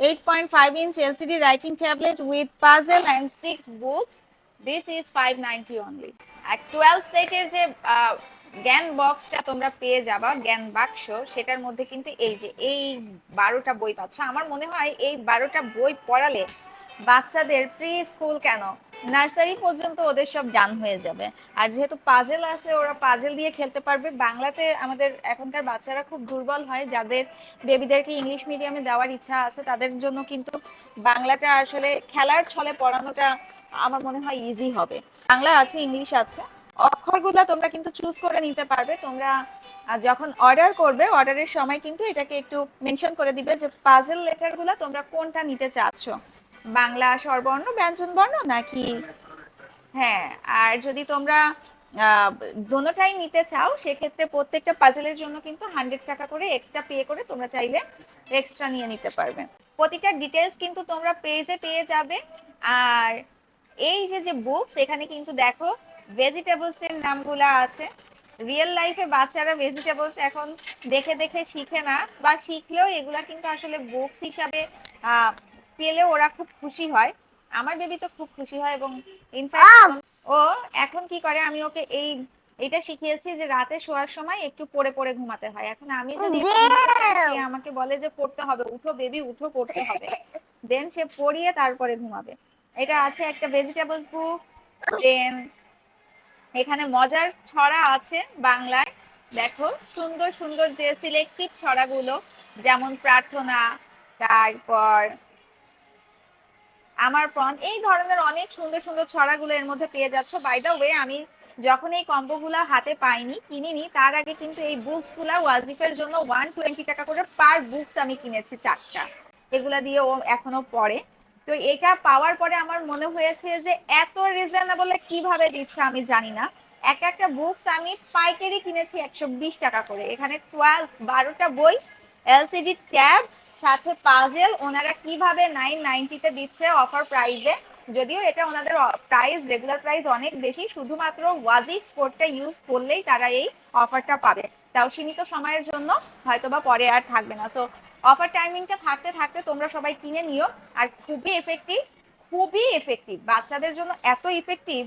8.5 inch LCD writing tablet with puzzle and 6 books. This is 590 only. আর 12 সেটের যে জ্ঞান বক্সটা তোমরা পেয়ে যাবা জ্ঞান বাক্স, সেটার মধ্যে কিন্তু এই যে, এই বারোটা বই পাচ্ছ আমার মনে হয় এই বারোটা বই পড়ালে বাচ্চাদের প্রি স্কুল কেন? নার্সারি পর্যন্ত ওদের সব ডান হয়ে যাবে। আর যেহেতু পাজেল আছে, ওরা পাজেল দিয়ে খেলতে পারবে। বাংলাতে আমাদের এখনকার বাচ্চারা খুব দুর্বল হয়। যাদের বেবিদেরকে ইংলিশ মিডিয়ামে দেওয়ার ইচ্ছা আছে, তাদের জন্য কিন্তু বাংলাটা আসলে খেলার ছলে পড়ানোটা আমার মনে হয় ইজি হবে। বাংলা আছে ইংলিশ আছে। অক্ষরগুলো তোমরা কিন্তু চুজ করে নিতে পারবে। তোমরা যখন অর্ডার করবে অর্ডারের সময় কিন্তু এটাকে একটু মেনশন করে দিবে যে পাজেল লেটারগুলো তোমরা কোনটা নিতে চাচ্ছ। বাংলা স্বরবর্ণ ব্যঞ্জন বর্ণ নাকি? হ্যাঁ আর যদি তোমরা দোনোটাই নিতে চাও, সেক্ষেত্রে প্রত্যেকটা পাজেলের জন্য কিন্তু হান্ড্রেড টাকা করে এক্সট্রা পে করে তোমরা চাইলে এক্সট্রা নিয়ে নিতে পারবে। প্রতিটা ডিটেলস কিন্তু তোমরা পেজে পেয়ে যাবে। আর এই যে যে বুকস এখানে কিন্তু দেখো ভেজিটেবলস এর নামগুলা আছে। রিয়েল লাইফে বাচ্চারা ভেজিটেবলস এখন দেখে দেখে শিখে না, বা শিখলেও এগুলা কিন্তু আসলে বুকস হিসাবে পেলে ওরা খুব খুশি হয়। আমার বেবি তো খুব খুশি হয় এবং ইনফ্যাক্ট ও এখন কি করে আমি ওকে এই এটা শিখিয়েছি যে রাতে শোয়ার সময় একটু পড়ে পড়ে ঘুমাতে হয়। এখন আমি যদি আমাকে বলে যে পড়তে হবে উঠো বেবি উঠো পড়তে হবে। দেন সে পড়িয়ে তারপরে ঘুমাবে। এটা আছে একটা ভেজিটেবলস বুক দেন এখানে মজার ছড়া আছে বাংলায়। দেখো সুন্দর সুন্দর যে সিলেক্টিভ ছড়াগুলো যেমন প্রার্থনা তারপর আমার প্রণ এই ধরনের অনেক সুন্দর সুন্দর ছড়াগুলো এর মধ্যে পেয়ে যাচ্ছ। বাই দ্য ওয়ে আমি যখন এই কম্বোগুলো হাতে পাইনি, কিনিনি, তার আগে কিন্তু এই বুকসগুলা ওয়াজিফের জন্য ওয়ান টোয়েন্টি টাকা করে পার বুকস আমি কিনেছি চারটা। এগুলা দিয়ে ও এখনও পড়ে। তো এটা পাওয়ার পরে আমার মনে হয়েছে যে এত রিজনেবলে কীভাবে দিচ্ছে আমি জানি না। এক একটা বুকস আমি পাইকারি কিনেছি একশো বিশ টাকা করে। এখানে টুয়েলভ বারোটা বই এলসিডি ট্যাব সাথে পাজেল ওনারা কীভাবে নাইন নাইনটিতে দিচ্ছে অফার প্রাইসে যদিও এটা ওনাদের প্রাইস রেগুলার প্রাইস অনেক বেশি, শুধুমাত্র ওয়াজিফ কোডটা ইউজ করলেই তারা এই অফারটা পাবে। তাও সীমিত সময়ের জন্য হয়তোবা পরে আর থাকবে না। সো অফার টাইমিংটা থাকতে থাকতে তোমরা সবাই কিনে নিও। আর খুবই এফেক্টিভ খুবই এফেক্টিভ বাচ্চাদের জন্য এত ইফেক্টিভ